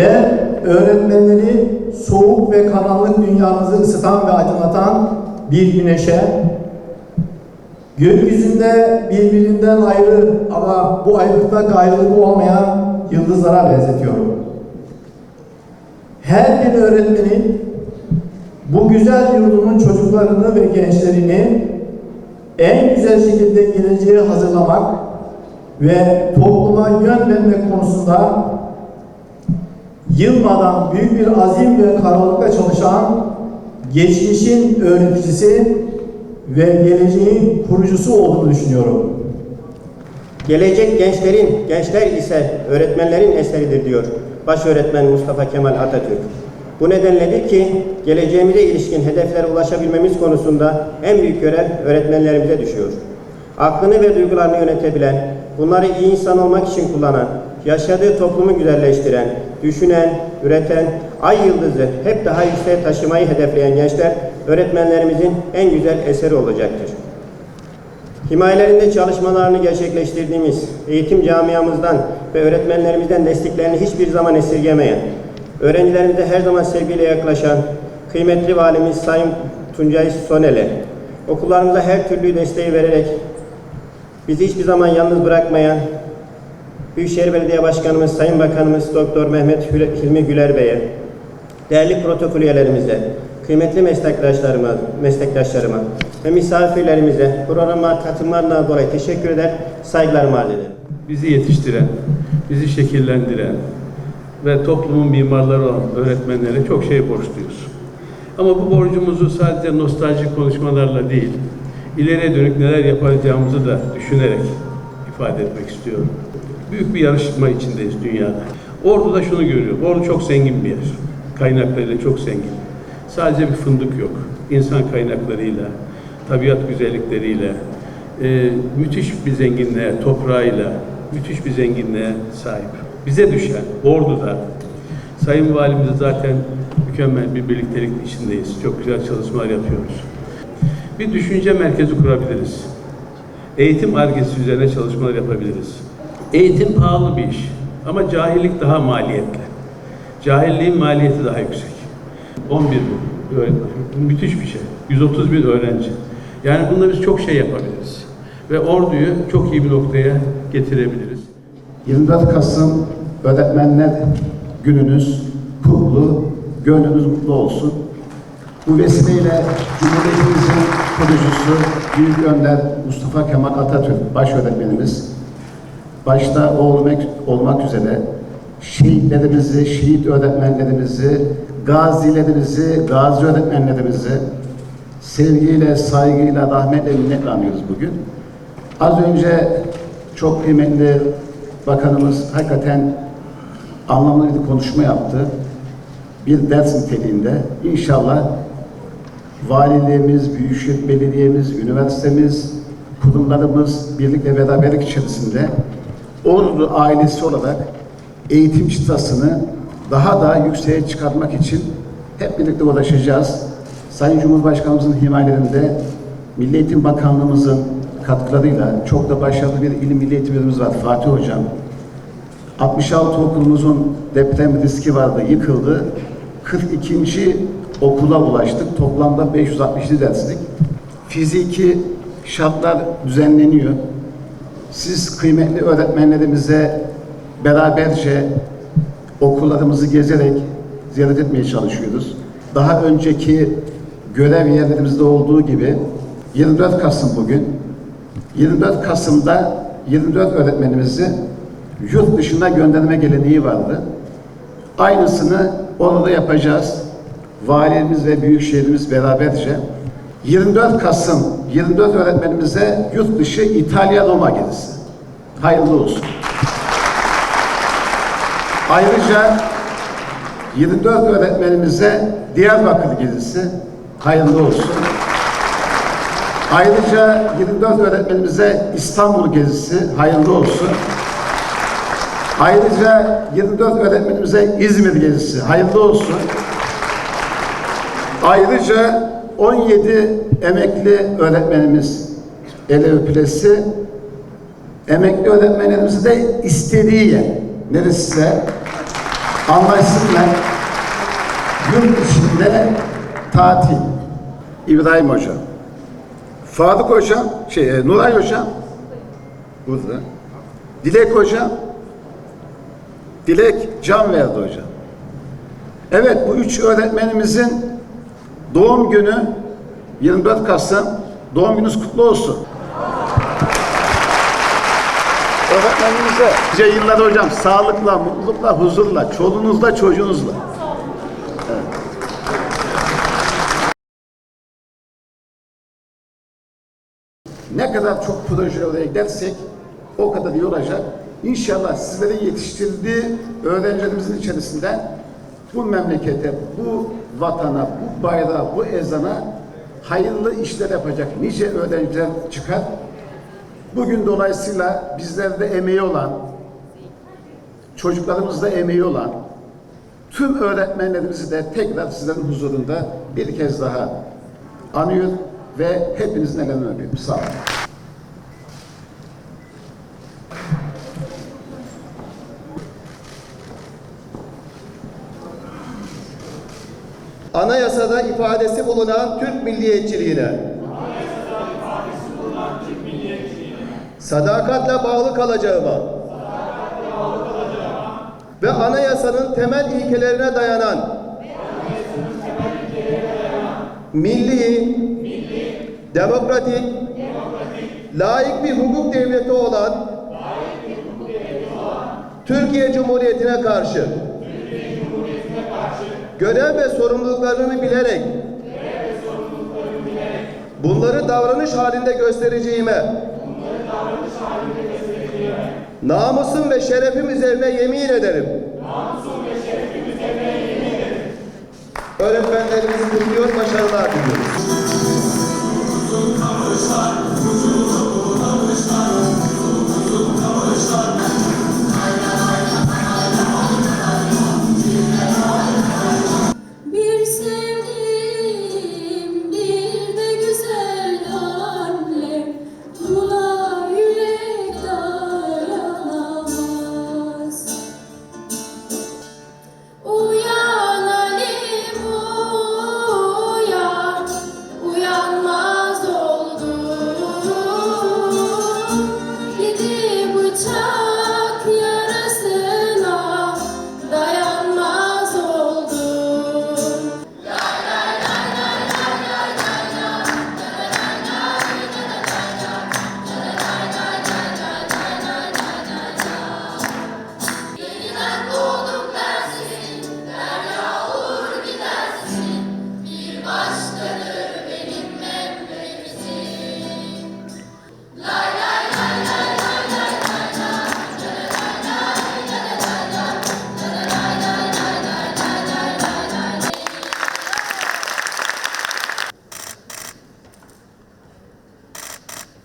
Ben öğretmenleri soğuk ve karanlık dünyamızı ısıtan ve aydınlatan bir güneşe, gökyüzünde birbirinden ayrı ama bu ayrılıkta gayrılık olmayan yıldızlara benzetiyorum. Her bir öğretmenin bu güzel yurdumun çocuklarını ve gençlerini en güzel şekilde geleceğe hazırlamak ve topluma yön vermek konusunda yılmadan büyük bir azim ve kararlılıkla çalışan geçmişin öğreticisi ve geleceğin kurucusu olduğunu düşünüyorum. Gelecek gençlerin, gençler ise öğretmenlerin eseridir diyor baş öğretmen Mustafa Kemal Atatürk. Bu nedenledir ki geleceğimize ilişkin hedeflere ulaşabilmemiz konusunda en büyük görev öğretmenlerimize düşüyor. Aklını ve duygularını yönetebilen, bunları iyi insan olmak için kullanan, yaşadığı toplumu güzelleştiren, düşünen, üreten, ay yıldızı hep daha yükseğe taşımayı hedefleyen gençler öğretmenlerimizin en güzel eseri olacaktır. Himayelerinde çalışmalarını gerçekleştirdiğimiz eğitim camiamızdan ve öğretmenlerimizden desteklerini hiçbir zaman esirgemeyen, öğrencilerimize her zaman sevgiyle yaklaşan kıymetli valimiz Sayın Tuncay Sonel'e, okullarımıza her türlü desteği vererek bizi hiçbir zaman yalnız bırakmayan Büyükşehir Belediye Başkanımız Sayın Bakanımız Doktor Mehmet Hilmi Güler Bey'e, değerli protokol üyelerimize, kıymetli meslektaşlarıma, meslektaşlarıma ve misafirlerimize programa katılmalarına dolayı teşekkür eder, saygılarımı arz ederim. bizi yetiştiren, bizi şekillendiren ve toplumun mimarları olan öğretmenlere çok şey borçluyuz. Ama bu borcumuzu sadece nostaljik konuşmalarla değil, ileriye dönük neler yapacağımızı da düşünerek ifade etmek istiyorum. Büyük bir yarışma içindeyiz dünyada. Ordu'da şunu görüyorum. Ordu çok zengin bir yer. Kaynaklarıyla çok zengin. Sadece bir fındık yok. İnsan kaynaklarıyla, tabiat güzellikleriyle, e, müthiş bir zenginliğe, toprağıyla, müthiş bir zenginliğe sahip. Bize düşen Ordu'da Sayın Valimiz zaten mükemmel bir birliktelik içindeyiz. Çok güzel çalışmalar yapıyoruz. Bir düşünce merkezi kurabiliriz. Eğitim argesi üzerine çalışmalar yapabiliriz. Eğitim pahalı bir iş ama cahillik daha maliyetli. Cahilliğin maliyeti daha yüksek. 11 bin müthiş bir şey. 130 bin öğrenci. Yani bunda biz çok şey yapabiliriz. Ve orduyu çok iyi bir noktaya getirebiliriz. 24 Kasım Öğretmenler Gününüz kutlu, gönlünüz mutlu olsun. Bu vesileyle Cumhuriyetimizin kurucusu Büyük Önder Mustafa Kemal Atatürk baş öğretmenimiz başta o olmak, olmak üzere şehitlerimizi, şehit öğretmenlerimizi, gazilerimizi, gazi öğretmenlerimizi sevgiyle, saygıyla, rahmetle minnetle anıyoruz bugün. Az önce çok kıymetli bakanımız hakikaten anlamlı bir konuşma yaptı. Bir ders niteliğinde. İnşallah valiliğimiz, büyükşehir belediyemiz, üniversitemiz, kurumlarımız birlik ve beraberlik içerisinde Ordu ailesi olarak eğitim çıtasını daha da yükseğe çıkartmak için hep birlikte uğraşacağız. Sayın Cumhurbaşkanımızın himayelerinde Milli Eğitim Bakanlığımızın katkılarıyla çok da başarılı bir ilim milli eğitimimiz var Fatih Hocam. 66 okulumuzun deprem riski vardı, yıkıldı. 42. okula ulaştık. Toplamda 567 derslik. Fiziki şartlar düzenleniyor. Siz kıymetli öğretmenlerimize beraberce okullarımızı gezerek ziyaret etmeye çalışıyoruz. Daha önceki görev yerlerimizde olduğu gibi 24 Kasım bugün. 24 Kasım'da 24 öğretmenimizi yurt dışına gönderme geleneği vardı. Aynısını orada yapacağız. Valimiz ve büyükşehirimiz beraberce. 24 Kasım 24 öğretmenimize yurt dışı İtalya Roma gezisi. Hayırlı olsun. Ayrıca 24 öğretmenimize Diyarbakır gezisi hayırlı olsun. Ayrıca 24 öğretmenimize İstanbul gezisi hayırlı olsun. Ayrıca 24 öğretmenimize İzmir gezisi hayırlı olsun. Ayrıca 17 emekli öğretmenimiz ele öpülesi emekli öğretmenlerimizi de istediği yer neresi anlaşsınlar. Yurt içinde tatil. İbrahim Hoca. Fadık Hoca, şey, e, Nuray Hoca. Burada. Dilek Hoca. Dilek can verdi hocam. Evet bu üç öğretmenimizin doğum günü 24 Kasım. Doğum gününüz kutlu olsun. Öğretmenimize nice yıllar hocam sağlıkla, mutlulukla, huzurla, çoluğunuzla, çocuğunuzla. Ne kadar çok proje oraya gidersek o kadar iyi olacak. İnşallah sizlerin yetiştirdiği öğrencilerimizin içerisinden bu memlekete, bu vatana, bu bayrağa, bu ezana hayırlı işler yapacak nice öğrenciler çıkar. Bugün dolayısıyla bizlerde emeği olan, çocuklarımızda emeği olan tüm öğretmenlerimizi de tekrar sizlerin huzurunda bir kez daha anıyor ve hepinizin ellerinden öpüyorum. Sağ olun. Anayasada ifadesi bulunan Türk milliyetçiliğine, sadakatle bağlı kalacağıma. Ve anayasanın temel ilkelerine dayanan milli, demokratik, layık bir hukuk devleti olan Türkiye Cumhuriyeti'ne karşı görev ve sorumluluklarını bilerek bunları davranış halinde göstereceğime namusum ve şerefim üzerine yemin ederim. Öğretmenlerimizi kutluyor, başarılar diliyoruz.